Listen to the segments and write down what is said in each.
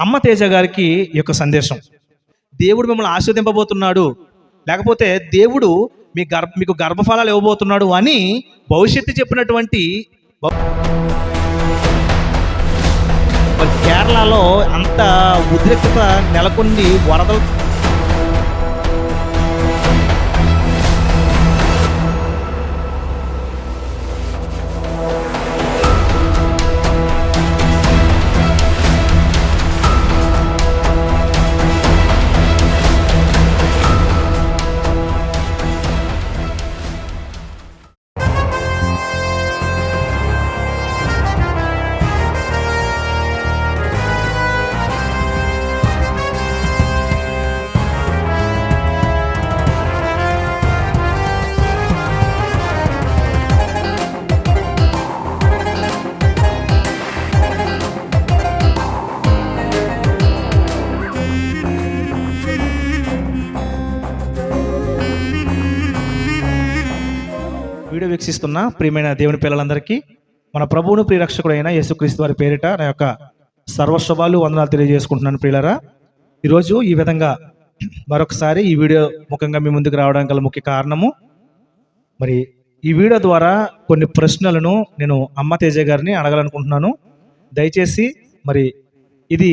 అమ్మ తేజ గారికి ఈ యొక్క సందేశం. దేవుడు మిమ్మల్ని ఆస్వాదింపబోతున్నాడు లేకపోతే దేవుడు మీ గర్భ మీకు గర్భఫలాలు ఇవ్వబోతున్నాడు అని భవిష్యత్తు చెప్పినటువంటి కేరళలో అంత ఉద్రిక్తత నెలకొంది వరదలు వీడియో ప్రియమైన దేవుని పిల్లలందరికీ మన ప్రభువును ప్రియరక్షకుడైన యేసుక్రీస్తు వారి పేరిట నా యొక్క సర్వశుభాలు వందనాలు తెలియజేసుకుంటున్నాను ప్రియులరా. ఈరోజు ఈ విధంగా మరొకసారి ఈ వీడియో ముఖంగా మీ ముందుకు రావడం గల ముఖ్య కారణము. మరి ఈ వీడియో ద్వారా కొన్ని ప్రశ్నలను నేను అమ్మ తేజ గారిని అడగాలనుకుంటున్నాను. దయచేసి మరి ఇది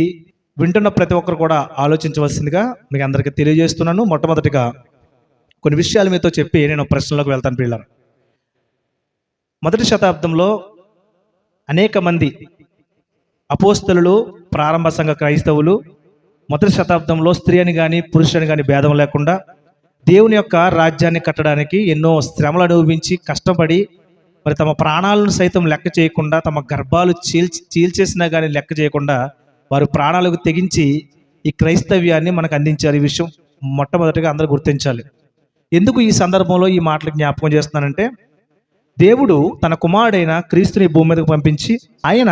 వింటున్న ప్రతి ఒక్కరు కూడా ఆలోచించవలసిందిగా మీకు అందరికీ తెలియజేస్తున్నాను. మొట్టమొదటిగా కొన్ని విషయాలు మీతో చెప్పి నేను ప్రశ్నలకు వెళ్తాను పిల్లలు మొదటి శతాబ్దంలో అనేక మంది అపోస్తలు ప్రారంభ సంఘ క్రైస్తవులు మొదటి శతాబ్దంలో స్త్రీ అని కానీ పురుషుని కానీ భేదం లేకుండా దేవుని యొక్క రాజ్యాన్ని కట్టడానికి ఎన్నో శ్రమలు అనుభవించి కష్టపడి మరి తమ ప్రాణాలను సైతం లెక్క చేయకుండా తమ గర్భాలు చీల్చి చీల్చేసినా కానీ లెక్క చేయకుండా వారు ప్రాణాలకు తెగించి ఈ క్రైస్తవ్యాన్ని మనకు అందించారు. ఈ విషయం మొట్టమొదటిగా అందరూ గుర్తించాలి. ఎందుకు ఈ సందర్భంలో ఈ మాటలు జ్ఞాపకం చేస్తున్నానంటే దేవుడు తన కుమారుడైన క్రీస్తుని భూమి మీదకు పంపించి ఆయన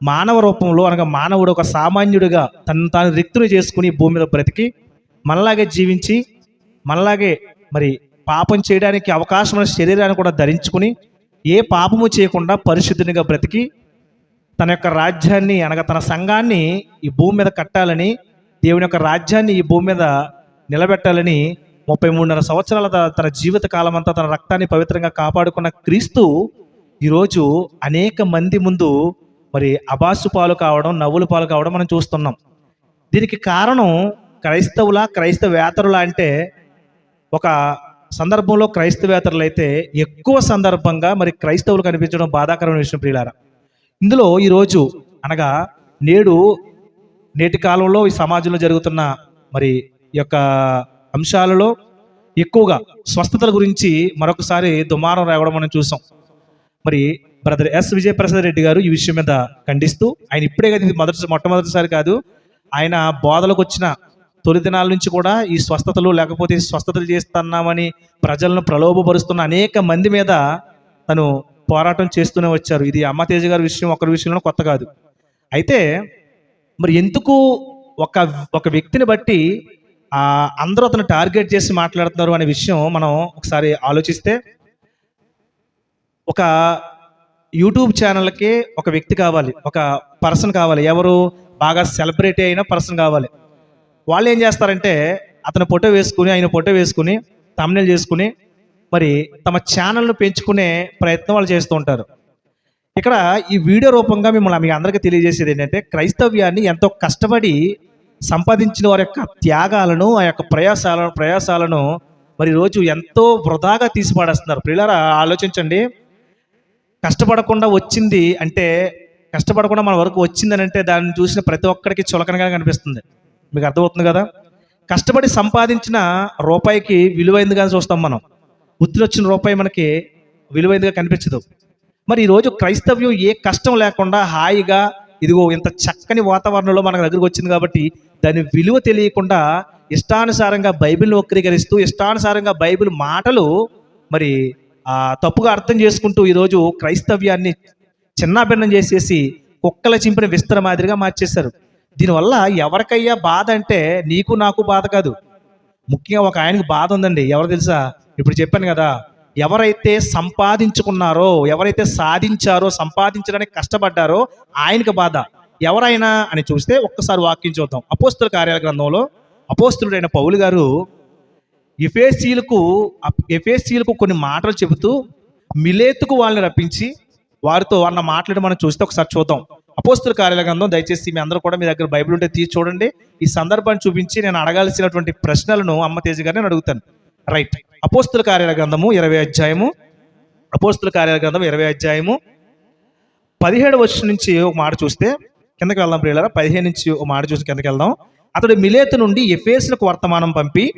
మానవ రూపంలో అనగా మానవుడు ఒక సామాన్యుడిగా తను తాను రిక్తుని చేసుకుని భూమి మీద బ్రతికి మనలాగే జీవించి మనలాగే మరి పాపం చేయడానికి అవకాశమైన శరీరాన్ని కూడా ధరించుకుని ఏ పాపము చేయకుండా పరిశుద్ధునిగా బ్రతికి తన యొక్క రాజ్యాన్ని అనగా తన సంఘాన్ని ఈ భూమి మీద కట్టాలని దేవుని యొక్క రాజ్యాన్ని ఈ భూమి మీద నిలబెట్టాలని ముప్పై మూడున్నర సంవత్సరాల తన జీవిత కాలం అంతా తన రక్తాన్ని పవిత్రంగా కాపాడుకున్న క్రీస్తు ఈరోజు అనేక మంది ముందు మరి అబాసు పాలు కావడం నవ్వుల పాలు కావడం మనం చూస్తున్నాం. దీనికి కారణం క్రైస్తవుల క్రైస్తవేతరుల అంటే ఒక సందర్భంలో క్రైస్తవేతరులు అయితే ఎక్కువ సందర్భంగా మరి క్రైస్తవులు కనిపించడం బాధాకరమైన విషయం ప్రియులారా. ఇందులో ఈరోజు అనగా నేడు నేటి కాలంలో ఈ సమాజంలో జరుగుతున్న మరి ఈ యొక్క అంశాలలో ఎక్కువగా స్వస్థతల గురించి మరొకసారి దుమారం రావడం మనం చూసాం. మరి బ్రదర్ ఎస్ విజయప్రసాద్ రెడ్డి గారు ఈ విషయం మీద ఖండిస్తూ ఆయన ఇప్పుడే కదా ఇది మొదటి మొట్టమొదటిసారి కాదు ఆయన బోధలకు వచ్చిన తొలి దినాల నుంచి కూడా ఈ స్వస్థతలు లేకపోతే స్వస్థతలు చేస్తున్నామని ప్రజలను ప్రలోభపరుస్తున్న అనేక మంది మీద తను పోరాటం చేస్తూనే వచ్చారు. ఇది అమ్మతేజ గారి విషయం ఒకరి విషయంలో కొత్త కాదు. అయితే మరి ఎందుకు ఒక ఒక వ్యక్తిని బట్టి అందరూ అతను టార్గెట్ చేసి మాట్లాడుతున్నారు అనే విషయం మనం ఒకసారి ఆలోచిస్తే ఒక యూట్యూబ్ ఛానల్కి ఒక వ్యక్తి కావాలి ఒక పర్సన్ కావాలి. ఎవరు బాగా సెలబ్రిటీ అయిన పర్సన్ కావాలి. వాళ్ళు ఏం చేస్తారంటే అతను ఫోటో వేసుకుని ఆయన ఫోటో వేసుకుని తమిళ చేసుకుని మరి తమ ఛానల్ను పెంచుకునే ప్రయత్నం వాళ్ళు చేస్తూ ఉంటారు. ఇక్కడ ఈ వీడియో రూపంగా మిమ్మల్ని మీ అందరికీ తెలియజేసేది ఏంటంటే క్రైస్తవ్యాన్ని ఎంతో కష్టపడి సంపాదించిన వారి యొక్క త్యాగాలను ఆ యొక్క ప్రయాసాలను ప్రయాసాలను మరి రోజు ఎంతో వృధాగా తీసి పాడేస్తున్నారు ప్రియులారా ఆలోచించండి. కష్టపడకుండా వచ్చింది అంటే కష్టపడకుండా మన వరకు వచ్చిందని అంటే దాన్ని చూసిన ప్రతి ఒక్కరికి చులకనగా కనిపిస్తుంది. మీకు అర్థమవుతుంది కదా? కష్టపడి సంపాదించిన రూపాయికి విలువైందిగా చూస్తాం మనం. ఉత్తి వచ్చిన రూపాయి మనకి విలువైందిగా కనిపించదు. మరి ఈరోజు క్రైస్తవ్యం ఏ కష్టం లేకుండా హాయిగా ఇదిగో ఇంత చక్కని వాతావరణంలో మన దగ్గరకు వచ్చింది కాబట్టి దాని విలువ తెలియకుండా ఇష్టానుసారంగా బైబిల్ని వక్రీకరిస్తూ ఇష్టానుసారంగా బైబిల్ మాటలు మరి ఆ, తప్పుగా అర్థం చేసుకుంటూ ఈరోజు క్రైస్తవ్యాన్ని చిన్నాభిన్నం చేసేసి కుక్కల చింపిన విస్తర మాదిరిగా మార్చేశారు. దీనివల్ల ఎవరికయ్యా బాధ అంటే నీకు నాకు బాధ కాదు. ముఖ్యంగా ఒక ఆయనకు బాధ ఉందండి. ఎవరు తెలుసా? ఇప్పుడు చెప్పాను కదా ఎవరైతే సంపాదించుకున్నారో ఎవరైతే సాధించారో సంపాదించడానికి కష్టపడ్డారో ఆయనకి బాధ. ఎవరైనా అని చూస్తే ఒక్కసారి వాక్యం చూద్దాం. అపోస్తుల కార్యాల గ్రంథంలో అపోస్తుడైన పౌలు గారు ఎఫేసీలకు ఎఫేసీలకు కొన్ని మాటలు చెబుతూ మిలేతుకు వాళ్ళని రప్పించి వారితో అన్న మాట్లాడి మనం చూస్తే ఒకసారి చూద్దాం. అపోస్తుల కార్యాల గ్రంథం దయచేసి మీ అందరూ కూడా మీ దగ్గర బైబిల్ ఉంటే తీసి చూడండి. ఈ సందర్భాన్ని చూపించి నేను అడగాల్సినటువంటి ప్రశ్నలను అమ్మ తేజ గారిని అడుగుతాను. రైట్ అపోస్తుల కార్యాల గ్రంథము ఇరవై అధ్యాయము. అపోస్తుల కార్యాల గ్రంథం ఇరవై అధ్యాయము. పదిహేడు వర్షం నుంచి ఒక మాట చూస్తే కిందకి వెళ్దాం ప్రియులరా. పదిహేను నుంచి ఒక మాట చూసి కిందకి వెళ్దాం. అతడు మిలేతు నుండి ఎఫేసులకు వర్తమానం పంపి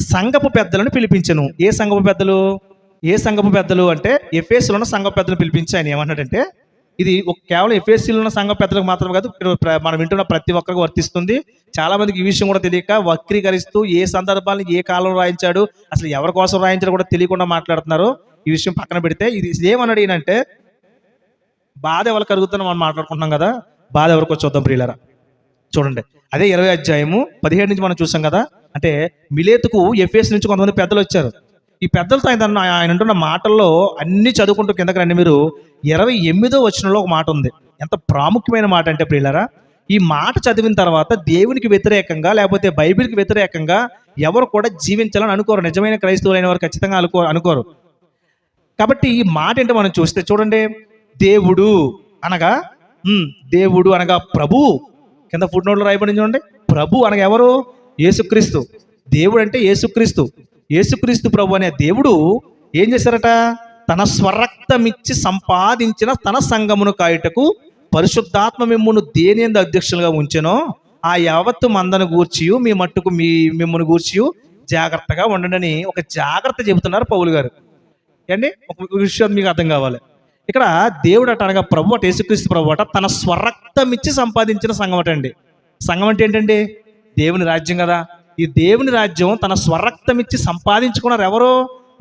సంఘపు పెద్దలను పిలిపించను. ఏ సంఘపు పెద్దలు? ఏ సంఘపు పెద్దలు అంటే ఎఫేసులను ఉన్న పెద్దలు పెద్దలను పిలిపించి ఆయన ఏమన్నాడంటే ఇది ఒక కేవలం ఎఫ్ఎస్సీలో ఉన్న సంఘ పెద్దలకు మాత్రమే కాదు మనం వింటున్న ప్రతి ఒక్కరికి వర్తిస్తుంది. చాలా మందికి ఈ విషయం కూడా తెలియక వక్రీకరిస్తూ ఏ సందర్భాలను ఏ కాలంలో రాయించాడు అసలు ఎవరి కోసం రాయించాడు కూడా తెలియకుండా మాట్లాడుతున్నారు. ఈ విషయం పక్కన పెడితే ఇది ఏమన్నాడు ఏంటంటే బాధ ఎవరికి కలుగుతుందో మనం మాట్లాడుకుంటున్నాం కదా బాధ ఎవరికో చూద్దాం ప్రియులరా. చూడండి అదే ఇరవై అధ్యాయము పదిహేడు నుంచి మనం చూసాం కదా అంటే మిలేతుకు ఎఫ్ఎస్ నుంచి కొంతమంది పెద్దలు వచ్చారు. ఈ పెద్దలతో ఆయన ఆయన అంటున్న మాటల్లో అన్ని చదువుకుంటూ కిందకి రండి మీరు. ఇరవై ఎనిమిదో వచనంలో ఒక మాట ఉంది. ఎంత ప్రాముఖ్యమైన మాట అంటే ప్రియులరా ఈ మాట చదివిన తర్వాత దేవునికి వ్యతిరేకంగా లేకపోతే బైబిల్కి వ్యతిరేకంగా ఎవరు కూడా జీవించాలని అనుకోరు. నిజమైన క్రైస్తవులైన వారు ఖచ్చితంగా అనుకో అనుకోరు. కాబట్టి ఈ మాట ఏంటో మనం చూస్తే చూడండి. దేవుడు అనగా దేవుడు అనగా ప్రభు. కింద ఫుడ్ నోట్లో రాయబడి చూడండి. ప్రభు అనగా ఎవరు? యేసుక్రీస్తు. దేవుడు అంటే యేసుక్రీస్తు. యేసుక్రీస్తు ప్రభు అనే దేవుడు ఏం చేశారట? తన స్వరక్తమిచ్చి సంపాదించిన తన సంగమును కాయుటకు పరిశుద్ధాత్మ మిమ్మును దేని ఎందు అధ్యక్షులుగా ఉంచెనో ఆ యావత్తు మందను గూర్చి మీ మట్టుకు మీ మిమ్మల్ని గూర్చి జాగ్రత్తగా ఉండండి ఒక జాగ్రత్త చెబుతున్నారు పౌలు గారు. అండి ఒక విషయం మీకు అర్థం కావాలి. ఇక్కడ దేవుడు అట అనగా ప్రభు అట యేసుక్రీస్తు ప్రభు అట తన స్వరక్తం ఇచ్చి సంపాదించిన సంఘం అటండి అండి. సంఘం అంటే ఏంటండి? దేవుని రాజ్యం కదా. ఈ దేవుని రాజ్యం తన స్వరక్తం ఇచ్చి సంపాదించుకున్నారు ఎవరో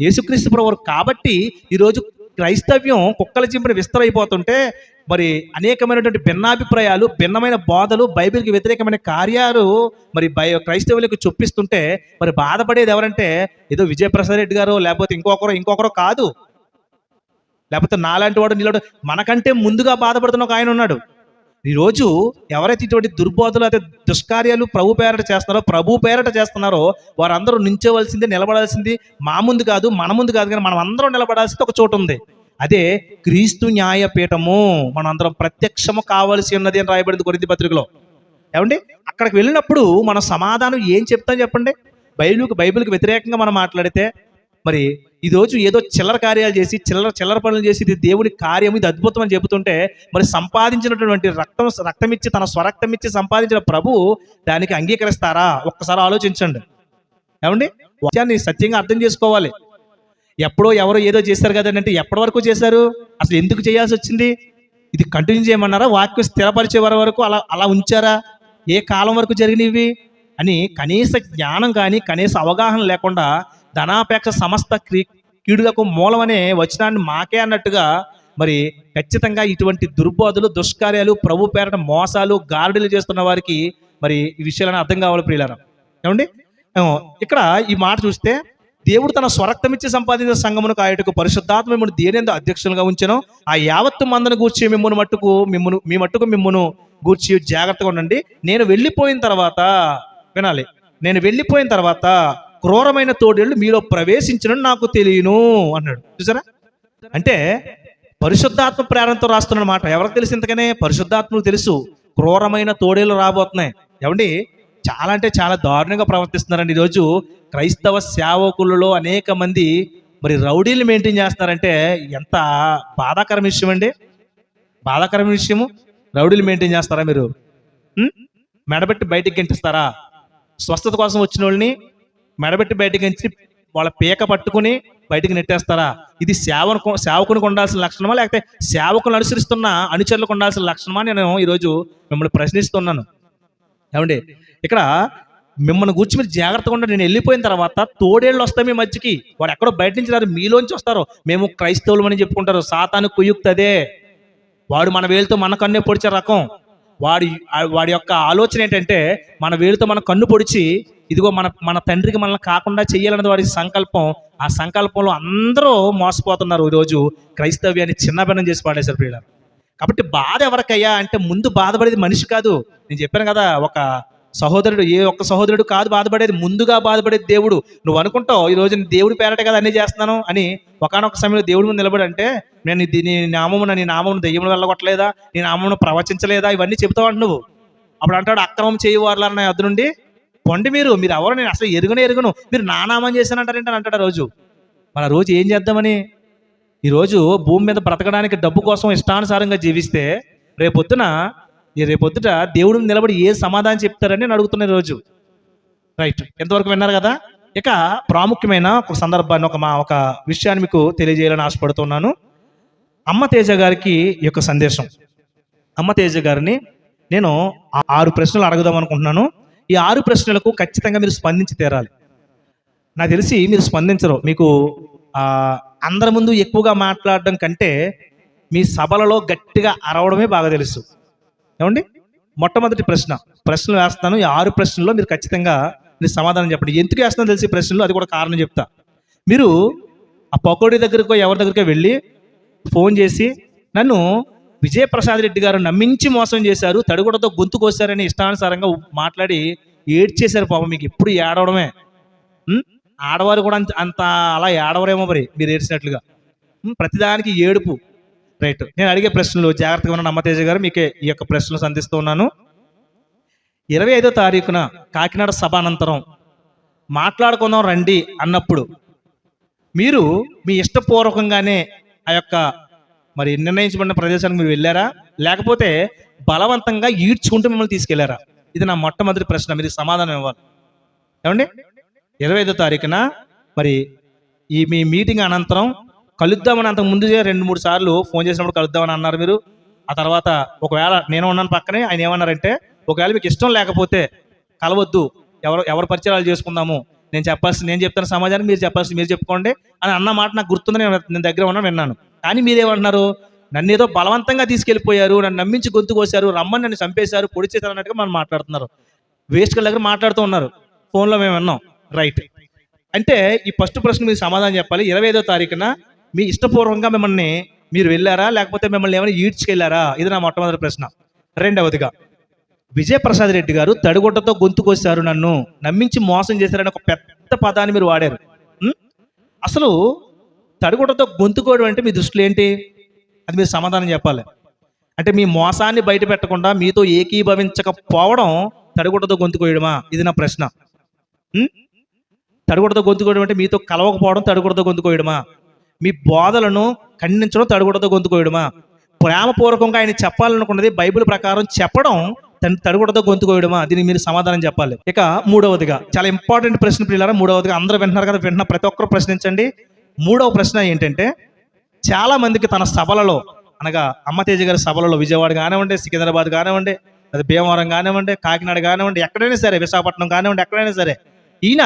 యేసుక్రీస్తు ప్రభు కాబట్టి ఈరోజు క్రైస్తవ్యం కుక్కల చింపిన విస్తరైపోతుంటే మరి అనేకమైనటువంటి భిన్నాభిప్రాయాలు భిన్నమైన బోధలు బైబిల్కి వ్యతిరేకమైన కార్యాలు మరి బై క్రైస్తవులకు చొప్పిస్తుంటే మరి బాధపడేది ఎవరంటే ఏదో విజయప్రసాద్ రెడ్డి గారు లేకపోతే ఇంకొకరు ఇంకొకరు కాదు. లేకపోతే నాలాంటి వాడు నీలాంటి మనకంటే ముందుగా బాధపడుతున్న ఒక ఆయన ఉన్నాడు. ఈరోజు ఎవరైతే ఇటువంటి దుర్బోధలు అయితే దుష్కార్యాలు ప్రభు పేరట చేస్తున్నారో ప్రభు పేరట చేస్తున్నారో వారందరూ నించోవలసింది నిలబడాల్సింది మా ముందు కాదు మన ముందు కాదు కానీ మనం అందరం నిలబడాల్సింది ఒక చోటు ఉంది. అదే క్రీస్తు న్యాయపీఠము మనం అందరం ప్రత్యక్షము కావలసి ఉన్నది అని రాయబడింది కొరింది పత్రికలో. ఏమండి? అక్కడికి వెళ్ళినప్పుడు మన సమాధానం ఏం చెప్తాం చెప్పండి? బైబిల్కి బైబిల్కి వ్యతిరేకంగా మనం మాట్లాడితే మరి ఈరోజు ఏదో చిల్లర కార్యాలు చేసి చిల్లర చిల్లర పనులు చేసి ఇది దేవుడి కార్యం ఇది అద్భుతం అని చెబుతుంటే మరి సంపాదించినటువంటి రక్తం రక్తం ఇచ్చి తన స్వరక్తం ఇచ్చి సంపాదించిన ప్రభు దానికి అంగీకరిస్తారా? ఒక్కసారి ఆలోచించండి. ఏమండి? వాక్యాన్ని సత్యంగా అర్థం చేసుకోవాలి. ఎప్పుడో ఎవరో ఏదో చేశారు కదండి అంటే ఎప్పటి వరకు చేశారు? అసలు ఎందుకు చేయాల్సి వచ్చింది? ఇది కంటిన్యూ చేయమన్నారా? వాక్యం స్థిరపరిచే వారి వరకు అలా అలా ఉంచారా? ఏ కాలం వరకు జరిగినవి? అని కనీస జ్ఞానం కానీ కనీస అవగాహన లేకుండా ధనాపేక్ష సమస్త క్రీ కీడులకు మూలమనే వచనాన్ని మాకే అన్నట్టుగా మరి ఖచ్చితంగా ఇటువంటి దుర్బోధలు దుష్కార్యాలు ప్రభు పేరట మోసాలు గారడీలు చేస్తున్న వారికి మరి ఈ విషయాలను అర్థం కావాలి ప్రియులారా. ఏమండి? ఇక్కడ ఈ మాట చూస్తే దేవుడు తన స్వరక్తమిచ్చి సంపాదించిన సంఘమును కాయటకు పరిశుద్ధాత్మ మిమ్మల్ని దేనేందు అధ్యక్షులుగా ఉంచాను ఆ యావత్తు మందను గూర్చి మిమ్మల్ని మట్టుకు మిమ్మను మీ మట్టుకు మిమ్మను గూర్చి జాగ్రత్తగా ఉండండి. నేను వెళ్ళిపోయిన తర్వాత వినాలి. నేను వెళ్ళిపోయిన తర్వాత క్రూరమైన తోడేళ్ళు మీలో ప్రవేశించడం నాకు తెలియను అన్నాడు. చూసారా? అంటే పరిశుద్ధాత్మ ప్రేరణతో రాస్తున్న మాట ఎవరికి తెలిసి ఇంతకనే? పరిశుద్ధాత్మకు తెలుసు. క్రూరమైన తోడేళ్ళు రాబోతున్నాయి. ఏమండి? చాలా అంటే చాలా దారుణంగా ప్రవర్తిస్తున్నారండి ఈరోజు క్రైస్తవ సేవకులలో అనేక మంది మరి రౌడీలు మెయింటైన్ చేస్తున్నారంటే ఎంత బాధాకరం విషయం అండి బాధాకరమైన విషయము? రౌడీలు మెయింటైన్ చేస్తారా మీరు? మెడబెట్టి బయటికి గెంటిస్తారా? స్వస్థత కోసం వచ్చిన వాళ్ళని మెడబెట్టి బయటికి నుంచి వాళ్ళ పీక పట్టుకుని బయటికి నెట్టేస్తారా? ఇది సేవను సేవకునికి ఉండాల్సిన లక్షణమా? లేకపోతే సేవకులను అనుసరిస్తున్న అనుచరులకు ఉండాల్సిన లక్షణమా? అని నేను ఈరోజు మిమ్మల్ని ప్రశ్నిస్తున్నాను. ఏమండి? ఇక్కడ మిమ్మల్ని గురించి మీరు జాగ్రత్తగా ఉండండి. నేను వెళ్ళిపోయిన తర్వాత తోడేళ్ళు వస్తాయి మీ మధ్యకి. వాడు ఎక్కడో బయట నుంచి రారు మీలోంచి వస్తారు. మేము క్రైస్తవులు అని చెప్పుకుంటారు. సాతాను కుయుక్తదే వాడు మన వేలుతో మన కన్నే పొడిచే రకం. వాడి వాడి యొక్క ఆలోచన ఏంటంటే మన వేలుతో మన కన్ను పొడిచి ఇదిగో మన మన తండ్రికి మనల్ని కాకుండా చేయాలన్నది వాడి సంకల్పం. ఆ సంకల్పంలో అందరూ మోసపోతున్నారు ఈరోజు. క్రైస్తవ్యాన్ని చిన్నభిన్నం చేసి పాడేశారు ప్రియుల కాబట్టి బాధ ఎవరికయ్యా అంటే ముందు బాధపడేది మనిషి కాదు. నేను చెప్పాను కదా ఒక సహోదరుడు ఏ ఒక్క సహోదరుడు కాదు బాధపడేది. ముందుగా బాధపడేది దేవుడు. నువ్వు అనుకుంటావు ఈ రోజు నేను దేవుడి పేరట కదా అన్ని చేస్తున్నాను అని ఒకనొక సమయంలో దేవుడి ముందు నిలబడి అంటే నేను నీ- నామమున నీ నామమును దెయ్యం వెళ్ళగొట్టలేదా నీ నామమును ప్రవచించలేదా? ఇవన్నీ చెబుతావు అంట నువ్వు. అప్పుడు అంటాడు అక్రమం చేయవారు అన్న అద్దు నుండి? పొండి మీరు మీరు ఎవరు? నేను అసలు ఎరుగునే ఎరుగును. మీరు నానామం చేశానంటారేంటని అని అంటాడు ఆ రోజు. మన రోజు ఏం చేద్దామని? ఈరోజు భూమి మీద బ్రతకడానికి డబ్బు కోసం ఇష్టానుసారంగా జీవిస్తే రేపొద్దున ఈ రేపొద్దుట దేవుడు నిలబడి ఏ సమాధానం చెప్తారని నేను అడుగుతున్న రోజు. రైట్. ఎంతవరకు విన్నారు కదా? ఇక ప్రాముఖ్యమైన ఒక సందర్భాన్ని ఒక మా ఒక విషయాన్ని మీకు తెలియజేయాలని ఆశపడుతున్నాను. అమ్మ తేజ గారికి ఈ యొక్క సందేశం. అమ్మ తేజ గారిని నేను ఆ- ఆరు ప్రశ్నలు అడుగుదాం అనుకుంటున్నాను. ఈ ఆరు ప్రశ్నలకు ఖచ్చితంగా మీరు స్పందించి తీరాలి. నాకు తెలిసి మీరు స్పందించరు. మీకు అందరి ముందు ఎక్కువగా మాట్లాడడం కంటే మీ సభలలో గట్టిగా అరవడమే బాగా తెలుసు. ఏమండి? మొట్టమొదటి ప్రశ్న. ప్రశ్నలు వేస్తాను ఈ ఆరు ప్రశ్నల్లో మీరు ఖచ్చితంగా మీరు సమాధానం చెప్పండి. ఎందుకు వేస్తానో తెలిసి ప్రశ్నలు అది కూడా కారణం చెప్తా. మీరు ఆ పకోడీ దగ్గరకో ఎవరి దగ్గరికో వెళ్ళి ఫోన్ చేసి నన్ను విజయప్రసాద్ రెడ్డి గారు నమ్మించి మోసం చేశారు తడుగుడతో గొంతు కోసారని ఇష్టానుసారంగా మాట్లాడి ఏడ్చేశారు పాపం మీకు ఎప్పుడు ఏడవడమే. ఆడవారు కూడా అంత అంత అలా ఏడవరేమో మరి మీరు ఏడ్చినట్లుగా. ప్రతిదానికి ఏడుపు. రైట్. నేను అడిగే ప్రశ్నలు జాగ్రత్తగా ఉన్న నమ్మతేజ గారు మీకు ఈ యొక్క ప్రశ్నలు సంధిస్తూ ఉన్నాను. ఇరవై ఐదో తారీఖున కాకినాడ సభ అనంతరం మాట్లాడుకుందాం రండి అన్నప్పుడు మీరు మీ ఇష్టపూర్వకంగానే ఆ యొక్క మరి నిర్ణయించబడిన ప్రదేశానికి మీరు వెళ్ళారా? లేకపోతే బలవంతంగా ఈడ్చుకుంటూ మిమ్మల్ని తీసుకెళ్ళారా? ఇది నా మొట్టమొదటి ప్రశ్న మీరు సమాధానం ఇవ్వాలి. ఏమండి? ఇరవై ఐదో తారీఖున మరి ఈ మీ మీటింగ్ అనంతరం కలుద్దామని అంతకు ముందు రెండు మూడు సార్లు ఫోన్ చేసినప్పుడు కలుద్దామని అన్నారు మీరు. ఆ తర్వాత ఒకవేళ నేను ఉన్నాను పక్కనే ఆయన ఏమన్నారంటే ఒకవేళ మీకు ఇష్టం లేకపోతే కలవద్దు. ఎవరు ఎవరు పరిచయాలు చేసుకుందాము. నేను చెప్పాల్సింది నేను చెప్తాను సమాజానికి మీరు చెప్పాల్సింది మీరు చెప్పుకోండి అని అన్న మాట నాకు గుర్తుంది నేను నేను దగ్గర ఉన్నాను విన్నాను. కానీ మీరేమంటున్నారు? నన్ను ఏదో బలవంతంగా తీసుకెళ్ళిపోయారు నన్ను నమ్మించి గొంతు కోసారు రమ్మని నన్ను చంపేశారు పొడి అన్నట్టుగా మనం మాట్లాడుతున్నారు. వేస్ట్ దగ్గర మాట్లాడుతూ ఉన్నారు. ఫోన్లో మేము విన్నాం. రైట్. అంటే ఈ ఫస్ట్ ప్రశ్న మీరు సమాధానం చెప్పాలి. ఇరవై ఐదో తారీఖున మీ ఇష్టపూర్వకంగా మిమ్మల్ని మీరు వెళ్ళారా? లేకపోతే మిమ్మల్ని ఏమైనా ఈడ్చుకెళ్ళారా? ఇది నా మొట్టమొదటి ప్రశ్న. రెండవదిగా విజయప్రసాద్ రెడ్డి గారు తడిగుడ్డతో గొంతుకొచ్చారు నన్ను. నమ్మించి మోసం చేశారని ఒక పెద్ద పదాన్ని మీరు వాడారు. అసలు తడిగుడ్డతో గొంతు కోయడం అంటే మీ దృష్టిలో ఏంటి? అది మీరు సమాధానం చెప్పాలి. అంటే మీ మోసాన్ని బయట పెట్టకుండా మీతో ఏకీభవించకపోవడం తడిగుడ్డతో గొంతు కోయడమా? ఇది నా ప్రశ్న. తడిగుడ్డతో గొంతుకోయడం అంటే మీతో కలవకపోవడం తడిగుడ్డతో గొంతు కోయడమా? మీ బోధలను ఖండించడం తడిగుడ్డతో గొంతు కోయడమా? ప్రేమపూర్వకంగా ఆయన చెప్పాలనుకున్నది బైబిల్ ప్రకారం చెప్పడం తడగొడతో గొంతు కోయడమా? దీనికి మీరు సమాధానం చెప్పాలి. ఇక మూడవదిగా చాలా ఇంపార్టెంట్ ప్రశ్న పిల్లరా మూడవదిగా అందరూ వింటున్నారు కదా వింటున్న ప్రతి ఒక్కరు ప్రశ్నించండి. మూడవ ప్రశ్న ఏంటంటే చాలా మందికి తన సభలలో అనగా అమ్మతేజ గారి సభలలో విజయవాడ కానివ్వండి సికింద్రాబాద్ కానివ్వండి అది భీమవరం కానివ్వండి కాకినాడ కానివ్వండి ఎక్కడైనా సరే విశాఖపట్నం కానివ్వండి ఎక్కడైనా సరే ఈయన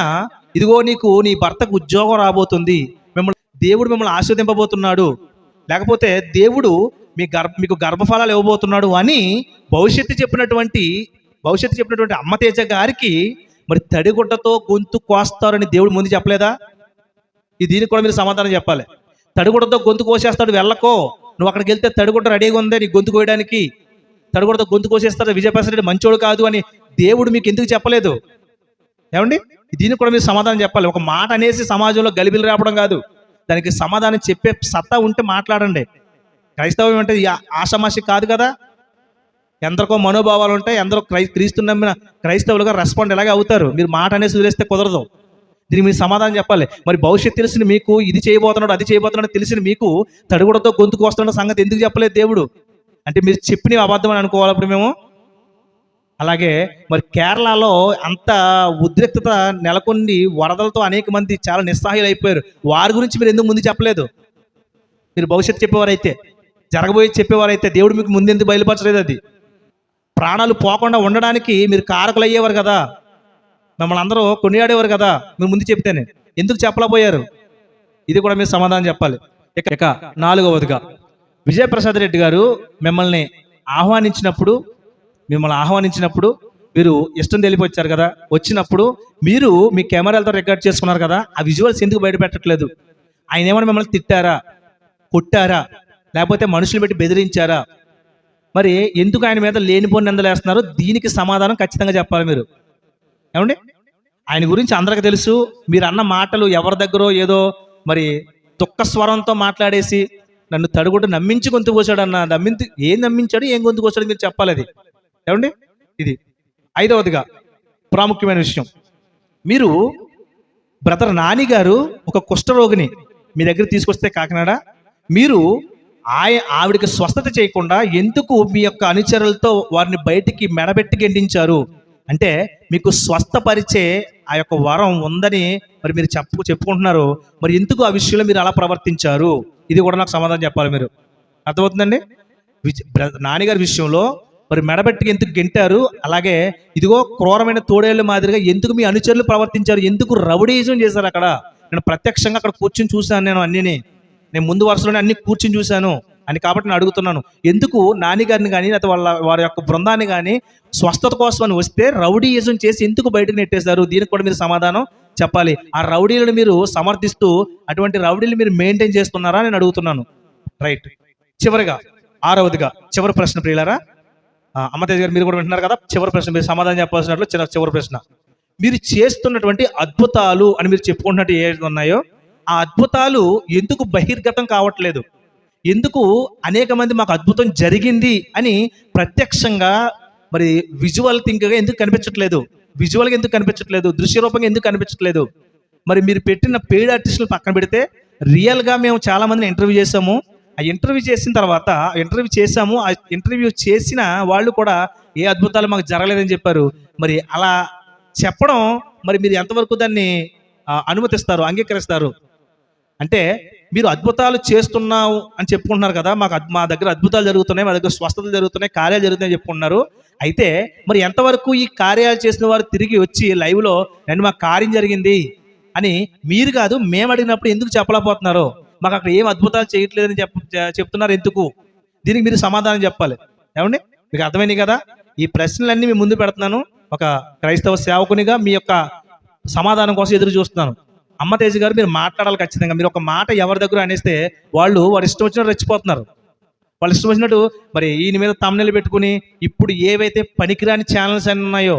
ఇదిగో నీకు నీ భర్తకు ఉద్యోగం రాబోతుంది మిమ్మల్ని దేవుడు మిమ్మల్ని ఆస్వాదింపబోతున్నాడు లేకపోతే దేవుడు మీ గర్భ మీకు గర్భఫలాలు ఇవ్వబోతున్నాడు అని భవిష్యత్తు చెప్పినటువంటి భవిష్యత్తు చెప్పినటువంటి అమ్మతేజ గారికి మరి తడిగుడ్డతో గొంతు కోస్తారని దేవుడు ముందు చెప్పలేదా? ఈ దీనికి కూడా మీరు సమాధానం చెప్పాలి. తడిగుడ్డతో గొంతు కోసేస్తాడు వెళ్ళకో. నువ్వు అక్కడికి వెళ్తే తడిగుడ్డ రెడీగా ఉంది నీ గొంతు కోయడానికి. తడిగుడ్డతో గొంతు కోసేస్తాడు విజయప్రసాద్ రెడ్డి మంచోడు కాదు అని దేవుడు మీకు ఎందుకు చెప్పలేదు? ఏమండి? దీనికి కూడా మీరు సమాధానం చెప్పాలి. ఒక మాట అనేసి సమాజంలో గలిబిలు రావడం కాదు. దానికి సమాధానం చెప్పే సత్తా ఉంటే మాట్లాడండి. క్రైస్తవం అంటే ఆ ఆషామాషి కాదు కదా? ఎందరికో మనోభావాలు ఉంటాయి ఎందరో క్రై క్రీస్తు నమ్మిన క్రైస్తవులుగా రెస్పాండ్ ఎలాగే అవుతారు? మీరు మాట అనేసి వదిలేస్తే కుదరదు. దీనికి మీరు సమాధానం చెప్పాలి. మరి భవిష్యత్తు తెలిసిన మీకు ఇది చేయబోతున్నాడు అది చేయబోతున్నాడు తెలిసిన మీకు తడుగుడతో గొంతుకు వస్తున్న సంగతి ఎందుకు చెప్పలేదు దేవుడు? అంటే మీరు చెప్పిన అబద్ధం అని అనుకోవాలి అప్పుడు మేము? అలాగే మరి కేరళలో అంత ఉద్రిక్తత నెలకొన్ని వరదలతో అనేక మంది చాలా నిస్సహాయులు అయిపోయారు వారి గురించి మీరు ఎందుకు ముందు చెప్పలేదు? మీరు భవిష్యత్తు చెప్పేవారైతే. జరగబోయే చెప్పేవారైతే దేవుడు మీకు ముందెందుకు బయలుపరచలేదు అది? ప్రాణాలు పోకుండా ఉండడానికి మీరు కారకులు అయ్యేవారు కదా? మిమ్మల్ని అందరూ కొనియాడేవారు కదా? మీరు ముందు చెప్తేనే. ఎందుకు చెప్పలేకపోయారు? ఇది కూడా మీరు సమాధానం చెప్పాలి. ఇక ఇక నాలుగవదిగా. విజయప్రసాద్ రెడ్డి గారు మిమ్మల్ని ఆహ్వానించినప్పుడు మిమ్మల్ని ఆహ్వానించినప్పుడు మీరు ఇష్టం తెలిపి వచ్చారు కదా? వచ్చినప్పుడు మీరు మీ కెమెరాలతో రికార్డ్ చేసుకున్నారు కదా? ఆ విజువల్స్ ఎందుకు బయట పెట్టట్లేదు ఆయన ఏమైనా మిమ్మల్ని తిట్టారా? కొట్టారా? లేకపోతే మనుషులు పెట్టి బెదిరించారా? మరి ఎందుకు ఆయన మీద లేనిపోని నిందలేస్తున్నారు దీనికి సమాధానం ఖచ్చితంగా చెప్పాలి మీరు. ఏమండి? ఆయన గురించి అందరికి తెలుసు. మీరు అన్న మాటలు ఎవరి దగ్గరో ఏదో మరి దుఃఖ స్వరంతో మాట్లాడేసి నన్ను తడుగుడు నమ్మించి గొంతు కోసాడు అన్న నమ్మించి ఏం నమ్మించాడు ఏం గొంతు కోసాడు మీరు చెప్పాలి అది. ఏమండి? ఇది. ఐదవదిగా ప్రాముఖ్యమైన విషయం. మీరు బ్రదర్ నాని గారు ఒక కుష్ఠరోగిని మీ దగ్గర తీసుకొస్తే కాకినాడ. మీరు ఆయ ఆవిడకి స్వస్థత చేయకుండా ఎందుకు మీ యొక్క అనుచరులతో వారిని బయటికి మెడబెట్టి గెండించారు? అంటే మీకు స్వస్థపరిచే ఆ యొక్క వరం ఉందని మరి మీరు చెప్పు చెప్పుకుంటున్నారు. మరి ఎందుకు ఆ విషయంలో మీరు అలా ప్రవర్తించారు? ఇది కూడా నాకు సమాధానం చెప్పాలి మీరు. అర్థమవుతుందండి? నాన్నగారి విషయంలో మరి మెడబెట్టి ఎందుకు గెంటారు? అలాగే ఇదిగో క్రూరమైన తోడేళ్ళ మాదిరిగా ఎందుకు మీ అనుచరులు ప్రవర్తించారు? ఎందుకు రౌడీజం చేశారు అక్కడ? నేను ప్రత్యక్షంగా అక్కడ కూర్చొని చూశాను నేను అన్నిని. నేను ముందు వరుసలోనే అన్ని కూర్చుని చూశాను అని కాబట్టి నేను అడుగుతున్నాను. ఎందుకు నాన్నగారిని కానీ లేకపోతే వాళ్ళ వారి యొక్క బృందాన్ని కానీ స్వస్థత కోసం అని వస్తే రౌడీయిజం చేసి ఎందుకు బయటకు నెట్టేశారు? దీనికి కూడా మీరు సమాధానం చెప్పాలి. ఆ రౌడీలను మీరు సమర్థిస్తూ అటువంటి రౌడీలు మీరు మెయింటైన్ చేస్తున్నారా నేను అడుగుతున్నాను. రైట్. చివరిగా ఆరవదిగా చివరి ప్రశ్న ప్రియులరా. అమ్మతేజ్ గారు మీరు కూడా వింటున్నారు కదా? చివరి ప్రశ్న మీరు సమాధానం చెప్పాల్సినట్లు చిన్న చివరి ప్రశ్న. మీరు చేస్తున్నటువంటి అద్భుతాలు అని మీరు చెప్పుకుంటున్నట్టు ఏది ఉన్నాయో ఆ అద్భుతాలు ఎందుకు బహిర్గతం కావట్లేదు? ఎందుకు అనేక మంది మాకు అద్భుతం జరిగింది అని ప్రత్యక్షంగా మరి విజువల్ థింక్గా ఎందుకు కనిపించట్లేదు? విజువల్గా ఎందుకు కనిపించట్లేదు? దృశ్య రూపంగా ఎందుకు కనిపించట్లేదు? మరి మీరు పెట్టిన పెయిడ్ ఆర్టిస్టులు పక్కన పెడితే రియల్గా మేము చాలా మందిని ఇంటర్వ్యూ చేసాము ఆ ఇంటర్వ్యూ చేసిన తర్వాత ఇంటర్వ్యూ చేసాము ఆ ఇంటర్వ్యూ చేసిన వాళ్ళు కూడా ఏ అద్భుతాలు మాకు జరగలేదని చెప్పారు. మరి అలా చెప్పడం మరి మీరు ఎంతవరకు దాన్ని అనుమతిస్తారు అంగీకరిస్తారు? అంటే మీరు అద్భుతాలు చేస్తున్నావు అని చెప్పుకుంటున్నారు కదా మాకు మా దగ్గర అద్భుతాలు జరుగుతున్నాయి మా దగ్గర స్వస్థతలు జరుగుతున్నాయి కార్యాలు జరుగుతున్నాయి చెప్పుకుంటున్నారు. అయితే మరి ఎంతవరకు ఈ కార్యాలు చేసిన వారు తిరిగి వచ్చి లైవ్లో నేను మా కార్యం జరిగింది అని మీరు కాదు మేము అడిగినప్పుడు ఎందుకు చెప్పలేకపోతున్నారు? మాకు అక్కడ ఏం అద్భుతాలు చేయట్లేదని చెప్ చెప్తున్నారు ఎందుకు? దీనికి మీరు సమాధానం చెప్పాలి. ఏమండి? మీకు అర్థమైంది కదా? ఈ ప్రశ్నలన్నీ మీ ముందు పెడుతున్నాను. ఒక క్రైస్తవ సేవకునిగా మీ యొక్క సమాధానం కోసం ఎదురు చూస్తున్నాను. అమ్మ తేజ గారు మీరు మాట్లాడాలి ఖచ్చితంగా. మీరు ఒక మాట ఎవరి దగ్గర అనేస్తే వాళ్ళు వాడు ఇష్టం వచ్చినట్టు రెచ్చిపోతున్నారు. వాళ్ళు ఇష్టం వచ్చినట్టు మరి ఈయన మీద తమ్నెలు పెట్టుకుని ఇప్పుడు ఏవైతే పనికిరాని ఛానల్స్ అన్నీ ఉన్నాయో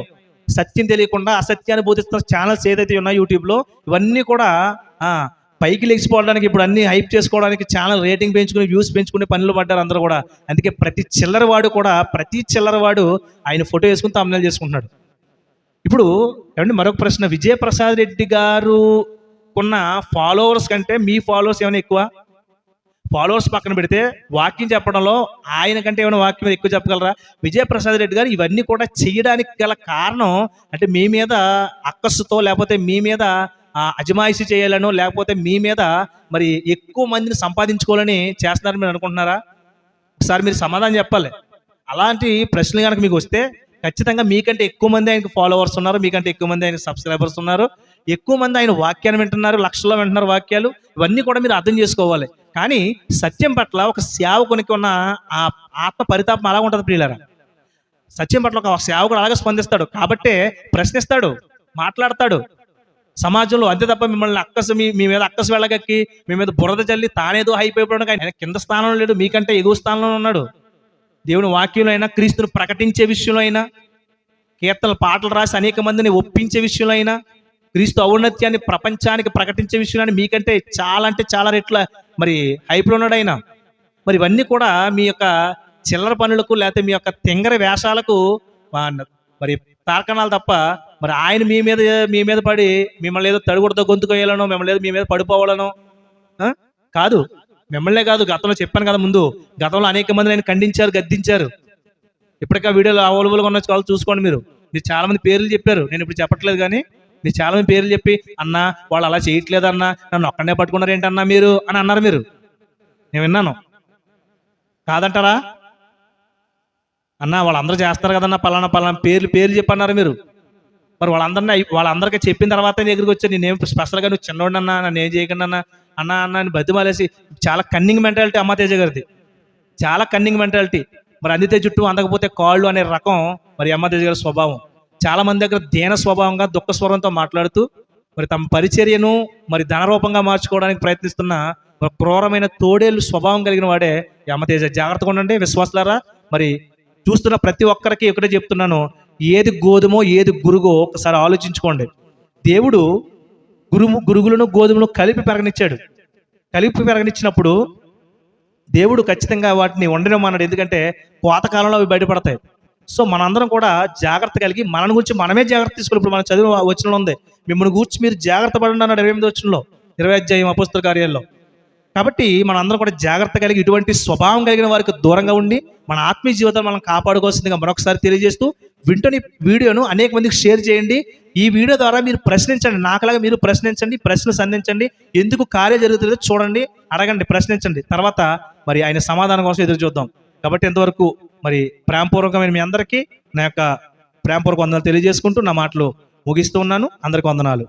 సత్యం తెలియకుండా అసత్యాన్ని బోధిస్తున్న ఛానల్స్ ఏదైతే ఉన్నాయో యూట్యూబ్లో ఇవన్నీ కూడా పైకి లేచిపోవడానికి ఇప్పుడు అన్ని హైప్ చేసుకోవడానికి ఛానల్ రేటింగ్ పెంచుకుని వ్యూస్ పెంచుకునే పనులు పడ్డారు అందరూ కూడా. అందుకే ప్రతి చిల్లరవాడు కూడా ప్రతి చిల్లరవాడు ఆయన ఫోటో వేసుకుని తమ్నెలు చేసుకుంటున్నాడు. ఇప్పుడు ఏమండి మరొక ప్రశ్న. విజయప్రసాద్ రెడ్డి గారు మీకున్న ఫాలోవర్స్ కంటే మీ ఫాలోవర్స్ ఏమైనా ఎక్కువ? ఫాలోవర్స్ పక్కన పెడితే వాక్యం చెప్పడంలో ఆయన కంటే ఏమైనా వాక్యం ఎక్కువ చెప్పగలరా? విజయప్రసాద్ రెడ్డి గారు ఇవన్నీ కూడా చేయడానికి గల కారణం అంటే మీ మీద అక్కస్సుతో లేకపోతే మీ మీద అజమాయిషి చేయాలనో లేకపోతే మీ మీద మరి ఎక్కువ మందిని సంపాదించుకోవాలని చేస్తున్నారని మీరు అనుకుంటున్నారా? ఒకసారి మీరు సమాధానం చెప్పాలి. అలాంటి ప్రశ్నలు కనుక మీకు వస్తే ఖచ్చితంగా మీకంటే ఎక్కువ మంది ఆయనకు ఫాలోవర్స్ ఉన్నారు మీకంటే ఎక్కువ మంది ఆయన సబ్స్క్రైబర్స్ ఉన్నారు. ఎక్కువ మంది ఆయన వాక్యాన్ని వింటున్నారు లక్షల్లో వింటున్నారు వాక్యాలు. ఇవన్నీ కూడా మీరు అర్థం చేసుకోవాలి. కానీ సత్యం పట్ల ఒక సేవకునికి ఉన్న ఆ ఆత్మ పరితాపం అలా ఉంటుంది ప్రియులరా. సత్యం పట్ల ఒక సేవకుడు అలాగే స్పందిస్తాడు. కాబట్టే ప్రశ్నిస్తాడు మాట్లాడతాడు. సమాజంలో అంతే తప్ప మిమ్మల్ని అక్కసు మీ మీ మీద అక్కసు వెళ్ళగక్కి మీ మీద బురద చల్లి తానేదో అయిపోయిపోవడం ఆయన కింద స్థానంలో లేడు మీకంటే ఎగువ స్థానంలో ఉన్నాడు. దేవుని వాక్యంలో అయినా క్రీస్తును ప్రకటించే విషయంలో అయినా కీర్తన పాటలు రాసి అనేక మందిని ఒప్పించే విషయంలో అయినా క్రీస్తు ఔన్నత్యాన్ని ప్రపంచానికి ప్రకటించే విషయంలో మీకంటే చాలా అంటే చాలా రెట్ల మరి హైప్లో ఉన్నాడు ఆయన. మరి ఇవన్నీ కూడా మీ యొక్క చిల్లర పనులకు లేకపోతే మీ యొక్క తెంగర వేషాలకు మరి తార్కణాలు తప్ప మరి ఆయన మీ మీద మీ మీద పడి మిమ్మల్ని ఏదో తడుగుడుతో గొంతుకోయాలనో మిమ్మల్ని ఏదో మీ మీద పడిపోవాలనో కాదు. మిమ్మల్నే కాదు గతంలో చెప్పాను కదా ముందు. గతంలో అనేక మంది ఆయన ఖండించారు గద్దించారు. ఇప్పటికా వీడియోలు అవైలబుల్గా ఉన్న వాళ్ళు చూసుకోండి మీరు. మీరు చాలామంది పేర్లు చెప్పారు. నేను ఇప్పుడు చెప్పట్లేదు కానీ నేను చాలా మంది పేర్లు చెప్పి అన్నా వాళ్ళు అలా చేయట్లేదు అన్న నన్ను ఒక్కడనే పట్టుకున్నారు ఏంటన్నా మీరు? అని అన్నారు మీరు. నేను విన్నాను. కాదంటారా? అన్నా వాళ్ళందరూ చేస్తారు కదన్నా పలానా పలానా పేర్లు పేర్లు చెప్పన్నారు మీరు. మరి వాళ్ళందరినీ వాళ్ళందరికీ చెప్పిన తర్వాత నీ దగ్గరికి వచ్చి నేనేం స్పెషల్గా నువ్వు చిన్నోడు అన్నా నన్ను ఏం చేయకుండా అన్న అన్న అన్న అని బతిమాలేసి చాలా కన్నింగ్ మెంటాలిటీ అమ్మ తేజ గారిది. చాలా కన్నింగ్ మెంటాలిటీ మరి అందితే చుట్టూ అందకపోతే కాళ్ళు అనే రకం మరి అమ్మ తేజ గారి స్వభావం. చాలా మంది దగ్గర దీన స్వభావంగా దుఃఖ స్వరంతో మాట్లాడుతూ మరి తమ పరిచర్యను మరి ధనరూపంగా మార్చుకోవడానికి ప్రయత్నిస్తున్న క్రూరమైన తోడేళ్ళు స్వభావం కలిగిన వాడే యమతేజ జాగ్రత్తగా ఉండండి విశ్వాసులారా. మరి చూస్తున్న ప్రతి ఒక్కరికి ఒకటే చెప్తున్నాను. ఏది గోధుమో ఏది గురుగో ఒకసారి ఆలోచించుకోండి. దేవుడు గురుము గురుగులను గోధుమలను కలిపి పెరగనిచ్చాడు. కలిపి పెరగనిచ్చినప్పుడు దేవుడు ఖచ్చితంగా వాటిని వండడం ఎందుకంటే కోతకాలంలో అవి బయటపడతాయి. సో మనందరం కూడా జాగ్రత్త కలిగి మన గురించి మనమే జాగ్రత్త తీసుకోవాలి. ఇప్పుడు మన చదువు వచ్చిన ఉంది. మిమ్మల్ని గురించి మీరు జాగ్రత్త పడండి అన్నాడు ఇరవై ఎనిమిది వచ్చినలో ఇరవై అధ్యాయం అపుస్తల కార్యాల్లో. కాబట్టి మన అందరం కూడా జాగ్రత్త కలిగి ఇటువంటి స్వభావం కలిగిన వారికి దూరంగా ఉండి మన ఆత్మీయ జీవితాన్ని మనం కాపాడుకోవాల్సిందిగా మరొకసారి తెలియజేస్తూ వింటని వీడియోను అనేక మందికి షేర్ చేయండి. ఈ వీడియో ద్వారా మీరు ప్రశ్నించండి. నాకులాగా మీరు ప్రశ్నించండి ప్రశ్న సంధించండి. ఎందుకు కార్యం జరుగుతుందో చూడండి అడగండి ప్రశ్నించండి. తర్వాత మరి ఆయన సమాధానం కోసం ఎదురు చూద్దాం. కాబట్టి ఇంతవరకు మరి ప్రేమపూర్వకమైన మీ అందరికీ నా యొక్క ప్రేమపూర్వక వందనాలు తెలియజేసుకుంటూ నా మాటలు ముగిస్తూ ఉన్నాను. అందరికి వందనాలు.